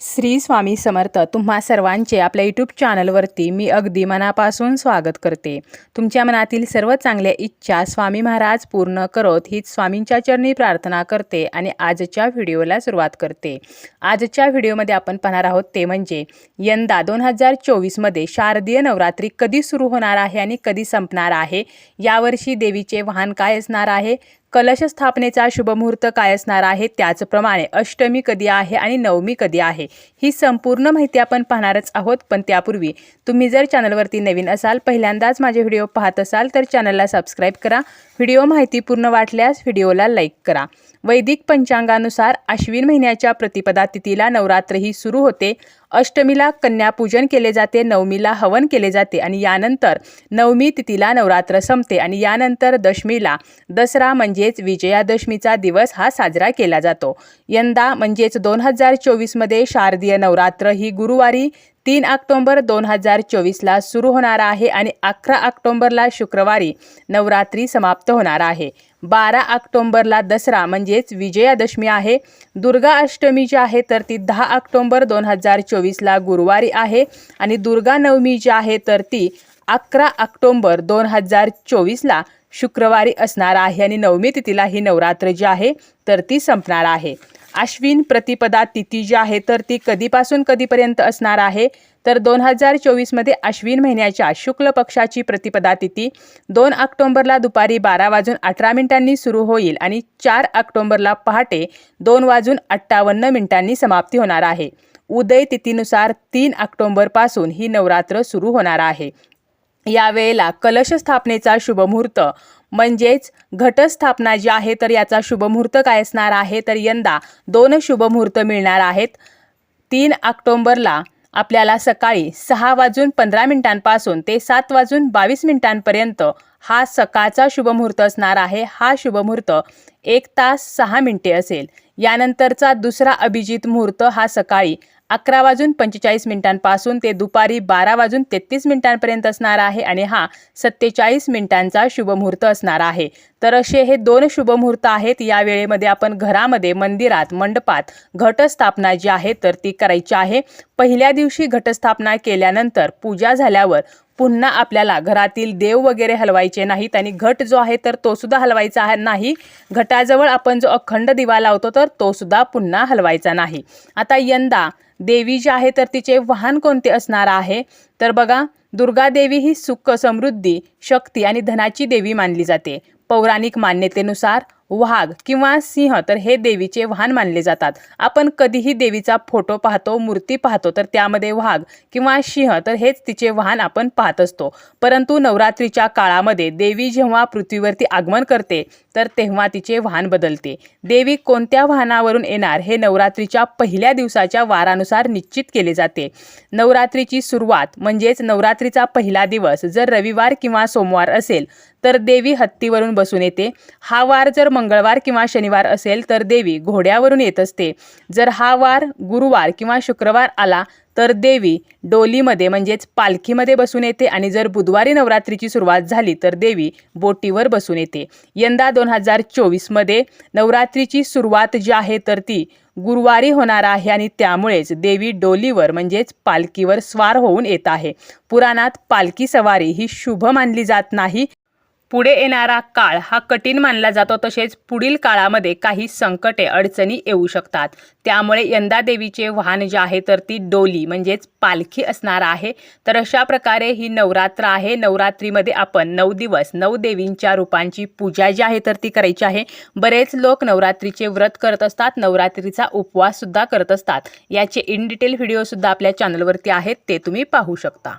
श्री स्वामी समर्थ तुम्हा सर्वांचे आपल्या यूट्यूब चॅनलवरती मी अगदी मनापासून स्वागत करते. तुमच्या मनातील सर्व चांगल्या इच्छा स्वामी महाराज पूर्ण करोत हीच स्वामींच्या चरणी प्रार्थना करते आणि आजच्या व्हिडिओला सुरुवात करते. आजच्या व्हिडिओमध्ये आपण पाहणार आहोत ते म्हणजे यंदा दोन हजार चोवीसमध्ये शारदीय नवरात्री कधी सुरू होणार आहे आणि कधी संपणार आहे? यावर्षी देवीचे वाहन काय असणार आहे? कलश स्थापनेचा शुभमुहूर्त काय असणार आहे त्याचप्रमाणे अष्टमी कधी आहे आणि नवमी कधी आहे ही संपूर्ण माहिती आपण पाहणारच आहोत. पण त्यापूर्वी तुम्ही जर चॅनलवरती नवीन असाल पहिल्यांदाच माझे व्हिडिओ पाहत असाल तर चॅनलला सबस्क्राईब करा. व्हिडिओ माहितीपूर्ण वाटल्यास व्हिडिओला लाईक करा. वैदिक पंचांगानुसार आश्विन महिन्याच्या प्रतिपदा तिथीला नवरात्र ही सुरू होते. अष्टमीला कन्यापूजन केले जाते नवमीला हवन केले जाते आणि यानंतर नवमी तिथीला नवरात्र संपते आणि यानंतर दशमीला दसरा म्हणजेच विजयादशमीचा दिवस हा साजरा केला जातो. यंदा म्हणजेच दोन हजार चोवीसमध्ये शारदीय नवरात्र ही गुरुवारी तीन ऑक्टोंबर दोन हजार चोवीसला सुरू होणार आहे आणि अकरा ऑक्टोंबरला शुक्रवारी नवरात्री समाप्त होणार आहे. बारा ऑक्टोंबरला दसरा म्हणजेच विजयादशमी आहे. दुर्गा अष्टमी जी आहे तर ती दहा ऑक्टोंबर दोन हजार चोवीसला गुरुवारी आहे आणि दुर्गा नवमी जी आहे तर ती अकरा ऑक्टोंबर दोन हजार चोवीसला शुक्रवारी असणार आहे आणि नवमी तिथीला ही नवरात्र जी आहे तर ती संपणार आहे. आश्विन प्रतिपदा तिथी जी आहे तर ती कधीपासून कधीपर्यंत असणार आहे? तर दोन हजार चोवीसमध्ये आश्विन महिन्याच्या शुक्ल पक्षाची प्रतिपदा तिथी दोन ऑक्टोंबरला दुपारी बारा वाजून अठरा मिनिटांनी सुरू होईल आणि चार ऑक्टोंबरला पहाटे दोन वाजून अठ्ठावन्न मिनिटांनी समाप्ती होणार आहे. उदय तिथीनुसार तीन ऑक्टोंबरपासून ही नवरात्र सुरू होणार आहे. यावेळेला कलश स्थापनेचा शुभमुहूर्त म्हणजेच घटस्थापना जी आहे तर याचा शुभमुहूर्त काय असणार आहे? तर यंदा दोन शुभमुहूर्त मिळणार आहेत. तीन ऑक्टोंबरला आपल्याला सकाळी सहा वाजून पंधरा मिनिटांपासून ते सात वाजून बावीस मिनिटांपर्यंत हा सकाळचा शुभमुहूर्त असणार आहे. हा शुभमुहूर्त एक तास सहा मिनिटे असेल. यानंतरचा दुसरा अभिजित मुहूर्त हा सकाळी अकरा वाजून पंचेचाळीस मिनिटांपासून ते दुपारी बारा वाजून तेहतीस मिनिटांपर्यंत असणार आहे आणि हा सत्तेचाळीस मिनिटांचा शुभमुहूर्त असणार आहे. तर असे हे दोन शुभमुहूर्त आहेत. या वेळेमध्ये आपण घरामध्ये मंदिरात मंडपात घटस्थापना जी आहे तर ती करायची आहे. पहिल्या दिवशी घटस्थापना केल्यानंतर पूजा झाल्यावर पुन्हा आपल्याला घरातील देव वगैरे हलवायचे नाहीत आणि घट जो आहे तर तो सुद्धा हलवायचा आहे नाही. घटाजवळ आपण जो अखंड दिवा लावतो तर तो सुद्धा पुन्हा हलवायचा नाही. आता यंदा देवी जी आहे तर तिचे वाहन कोणते असणार आहे? तर बघा दुर्गा देवी ही सुख समृद्धी शक्ती आणि धनाची देवी मानली जाते. पौराणिक मान्यतेनुसार वाघ किंवा सिंह तर हे देवीचे वाहन मानले जातात. आपण कधीही देवीचा फोटो पाहतो मूर्ती पाहतो तर त्यामध्ये वाघ किंवा सिंह तर हेच तिचे वाहन आपण पाहत असतो. परंतु नवरात्रीच्या काळामध्ये देवी जेव्हा पृथ्वीवरती आगमन करते तर तेव्हा तिचे वाहन बदलते. देवी कोणत्या वाहनावरून येणार हे नवरात्रीच्या पहिल्या दिवसाच्या वारानुसार निश्चित केले जाते. नवरात्रीची सुरुवात म्हणजेच नवरात्रीचा पहिला दिवस जर रविवार किंवा सोमवार असेल तर देवी हत्तीवरून बसून येते. हा वार जर मंगळवार किंवा शनिवार असेल तर देवी घोड्यावरून येत असते. जर हा वार गुरुवार किंवा शुक्रवार आला तर देवी डोलीमध्ये म्हणजेच पालखीमध्ये बसून येते आणि जर बुधवारी नवरात्रीची सुरुवात झाली तर देवी बोटीवर बसून येते. यंदा दोन हजार चोवीसमध्ये नवरात्रीची सुरुवात जी आहे तर ती गुरुवारी होणार आहे आणि त्यामुळेच देवी डोलीवर म्हणजेच पालखीवर स्वार होऊन येत आहे. पुराणात पालखी सवारी ही शुभ मानली जात नाही. पुढे येणारा काळ हा कठीण मानला जातो तसेच पुढील काळामध्ये काही संकटे अडचणी येऊ शकतात. त्यामुळे यंदा देवीचे वाहन जे आहे तर ती डोली म्हणजेच पालखी असणार आहे. तर अशा प्रकारे ही नवरात्र आहे. नवरात्रीमध्ये आपण नऊ दिवस नऊ देवींच्या रूपांची पूजा जी आहे तर ती करायची आहे. बरेच लोक नवरात्रीचे व्रत करत असतात नवरात्रीचा उपवास सुद्धा करत असतात. याचे इन डिटेल व्हिडिओ सुद्धा आपल्या चॅनलवरती आहेत ते तुम्ही पाहू शकता.